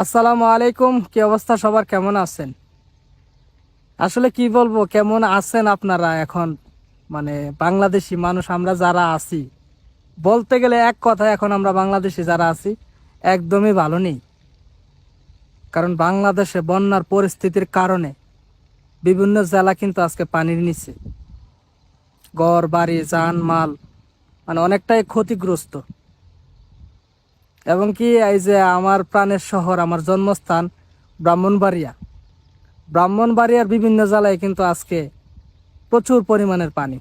আসসালামু আলাইকুম, কি অবস্থা সবার? কেমন আছেন? আসলে কি বলব, কেমন আছেন আপনারা এখন? মানে বাংলাদেশি মানুষ আমরা যারা আছি, বলতে গেলে এক কথা, এখন আমরা বাংলাদেশি যারা আছি, একদমই ভালো নেই। কারণ বাংলাদেশে বন্যার পরিস্থিতির কারণে বিভিন্ন জেলা কিন্তু আজকে পানির নিচে। ঘর, বাড়ি যান মাল মানে অনেকটাই ক্ষতিগ্রস্ত। এবং কি এই যে আমার প্রাণের শহর, আমার জন্মস্থান ব্রাহ্মণবাড়িয়া। ব্রাহ্মণবাড়িয়ার বিভিন্ন জেলায় কিন্তু আজকে প্রচুর পরিমাণের পানি।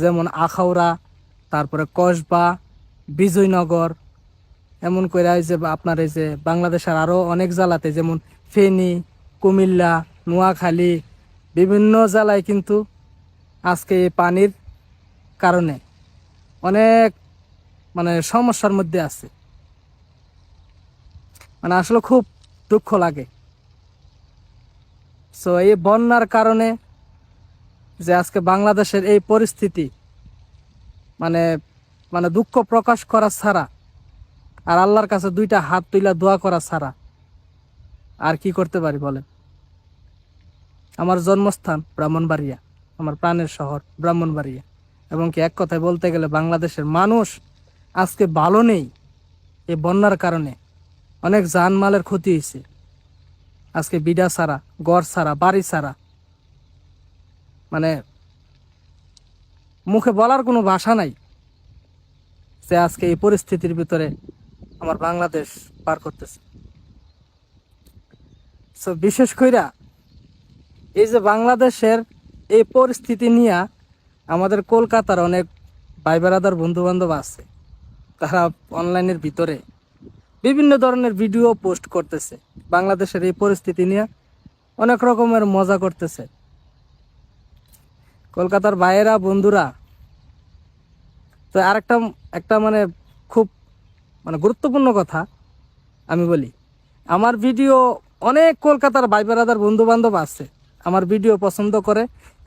যেমন আখাউড়া, তারপরে কসবা, বিজয়নগর, এমন করে এই যে আপনার এই যে বাংলাদেশের আরও অনেক জেলাতে, যেমন ফেনী, কুমিল্লা, নোয়াখালী, বিভিন্ন জেলায় কিন্তু আজকে এই পানির কারণে অনেক মানে সমস্যার মধ্যে আছে। মানে আসলে খুব দুঃখ লাগে। সো এই বন্যার কারণে যে আজকে বাংলাদেশের এই পরিস্থিতি মানে মানে দুঃখ প্রকাশ করা ছাড়া আর আল্লাহর কাছে দুইটা হাত তুইলা দোয়া করা ছাড়া আর কি করতে পারি বলেন? আমার জন্মস্থান ব্রাহ্মণবাড়িয়া, আমার প্রাণের শহর ব্রাহ্মণবাড়িয়া। এবং কি এক কথায় বলতে গেলে বাংলাদেশের মানুষ আজকে ভালো নেই এই বন্যার কারণে। অনেক জানমালের ক্ষতি হয়েছে। আজকে বিডা ছাড়া, গড় ছাড়া, বাড়ি ছাড়া। মানে মুখে বলার কোনো ভাষা নাই যে আজকে এই পরিস্থিতির ভিতরে আমার বাংলাদেশ পার করতেছে। সো বিশেষ কইরা, এই যে বাংলাদেশের এই পরিস্থিতি নিয়ে আমাদের কলকাতার অনেক ভাই বেড়াদার বন্ধু বান্ধব আছে। তারা অনলাইনের ভিতরে বিভিন্ন ধরনের ভিডিও পোস্ট করতেছে। বাংলাদেশের এই পরিস্থিতি নিয়ে অনেক রকমের মজা করতেছে। কলকাতার ভাইয়েরা, বন্ধুরা, তো আরেকটা, একটা মানে খুব মানে গুরুত্বপূর্ণ কথা আমি বলি। আমার ভিডিও অনেক কলকাতার ভাই বেড়াদার বন্ধু বান্ধব আছে, আমার ভিডিও পছন্দ করে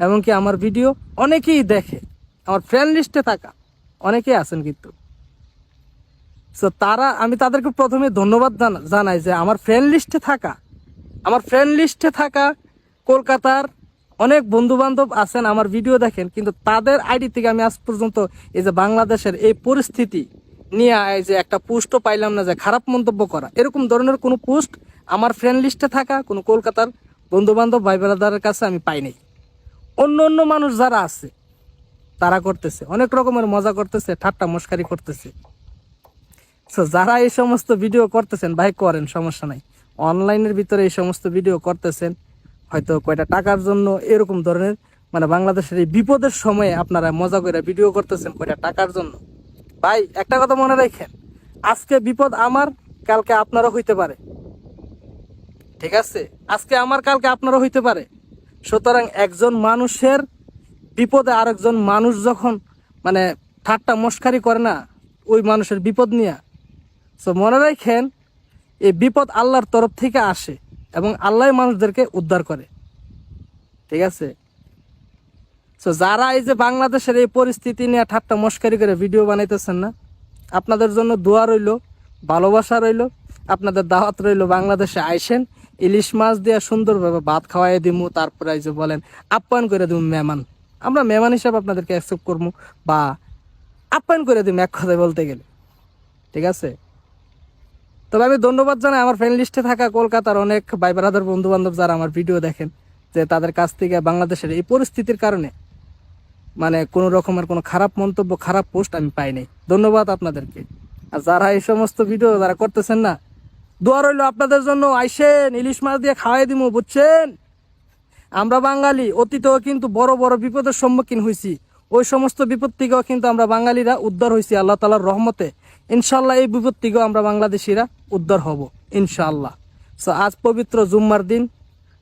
এমনকি আমার ভিডিও অনেকেই দেখে। আমার ফ্রেন্ড লিস্টে থাকা, অনেকেই আছেন কিন্তু। সো তারা, আমি তাদেরকে প্রথমে ধন্যবাদ জানাই যে আমার ফ্রেন্ড লিস্টে থাকা, আমার ফ্রেন্ড লিস্টে থাকা কলকাতার অনেক বন্ধু বান্ধব আছেন, আমার ভিডিও দেখেন, কিন্তু তাদের আইডি থেকে আমি আজ পর্যন্ত এই যে বাংলাদেশের এই পরিস্থিতি নিয়ে এই যে একটা পোস্টও পাইলাম না যে খারাপ মন্তব্য করা। এরকম ধরনের কোনো পোস্ট আমার ফ্রেন্ড লিস্টে থাকা, কোনো কলকাতার বন্ধু বান্ধব ভাই বেড়াদারের কাছে আমি পাইনি অন্য অন্য মানুষ যারা আছে, তারা করতেছে, অনেক রকমের মজা করতেছে, ঠাট্টা মস্কারি করতেছে। So, যারা এই সমস্ত ভিডিও করতেছেন ভাই করেন সমস্যা নাই। অনলাইনের ভিতরে এই সমস্ত ভিডিও করতেছেন হয়তো কয়টা টাকার জন্য এরকম ধরনের মানে বাংলাদেশের এই বিপদের সময়ে আপনারা মজা করে ভিডিও করতেছেন কয়টা টাকার জন্য। ভাই একটা কথা মনে রাখেন আজকে বিপদ আমার কালকে আপনারও হইতে পারে। ঠিক আছে? আজকে আমার কালকে আপনারও হইতে পারে। সুতরাং একজন মানুষের বিপদে আরেকজন মানুষ যখন মানে ঠাট্টা মস্কারি করে না ওই মানুষের বিপদ নিয়ে সো মনে রাখেন, এই বিপদ আল্লাহর তরফ থেকে আসে এবং আল্লাহ মানুষদেরকে উদ্ধার করে। ঠিক আছে? সো যারা এই যে বাংলাদেশের এই পরিস্থিতি নিয়ে ঠাট্টা মস্কারি করে ভিডিও বানাইতেছেন না, আপনাদের জন্য দোয়া রইল, ভালোবাসা রইল, আপনাদের দাওয়াত রইল, বাংলাদেশে আইসেন, ইলিশ মাছ দিয়ে সুন্দরভাবে ভাত খাওয়াই দিমু, তারপরে এই যে বলেন, আপ্যায়ন করে দিমু মেহমান। আমরা মেহমান হিসাবে আপনাদেরকে অ্যাকসেপ্ট করব বা আপ্যায়ন করে দিমু এক কথায় বলতে গেলে। ঠিক আছে? তবে আমি ধন্যবাদ জানাই আমার ফ্রেন্ড লিস্টে থাকা কলকাতার অনেক ভাই ব্রাদার বন্ধু বান্ধব যারা আমার ভিডিও দেখেন, যে তাদের কাছ থেকে বাংলাদেশের এই পরিস্থিতির কারণে মানে কোনো রকমের কোনো খারাপ মন্তব্য, খারাপ পোস্ট আমি পাইনি ধন্যবাদ আপনাদেরকে। আর যারা এই সমস্ত ভিডিও যারা করতেছেন না, দোয়া রইল আপনাদের জন্য। আইসেন, ইলিশ মাছ দিয়ে খাওয়াই দিব বুঝছেন? আমরা বাঙালি, অতীতেও কিন্তু বড় বড় বিপদের সম্মুখীন হয়েছি ওই সমস্ত বিপদ থেকেও কিন্তু আমরা বাঙালিরা উদ্ধার হয়েছি আল্লাহ তালার রহমতে। ইনশাল্লাহ এই বিপদ থেকেও আমরা বাংলাদেশিরা উদ্ধার হব, ইনশাআল্লাহ। সো আজ পবিত্র জুম্মার দিন,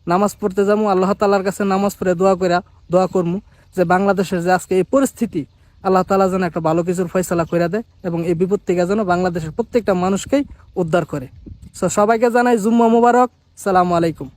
নামাজ পড়তে যাব আল্লাহ তালার কাছে নামাজ পড়ে দোয়া করে দোয়া করব যে বাংলাদেশের যে আজকে এই পরিস্থিতি, আল্লাহ তালা যেন একটা ভালো কিছুর ফয়সালা করে দেয় এবং এই বিপদ থেকে যেন বাংলাদেশের প্রত্যেকটা মানুষকেই উদ্ধার করে। সো সবাইকে জানাই জুম্মা মুবারক। সালামু আলাইকুম।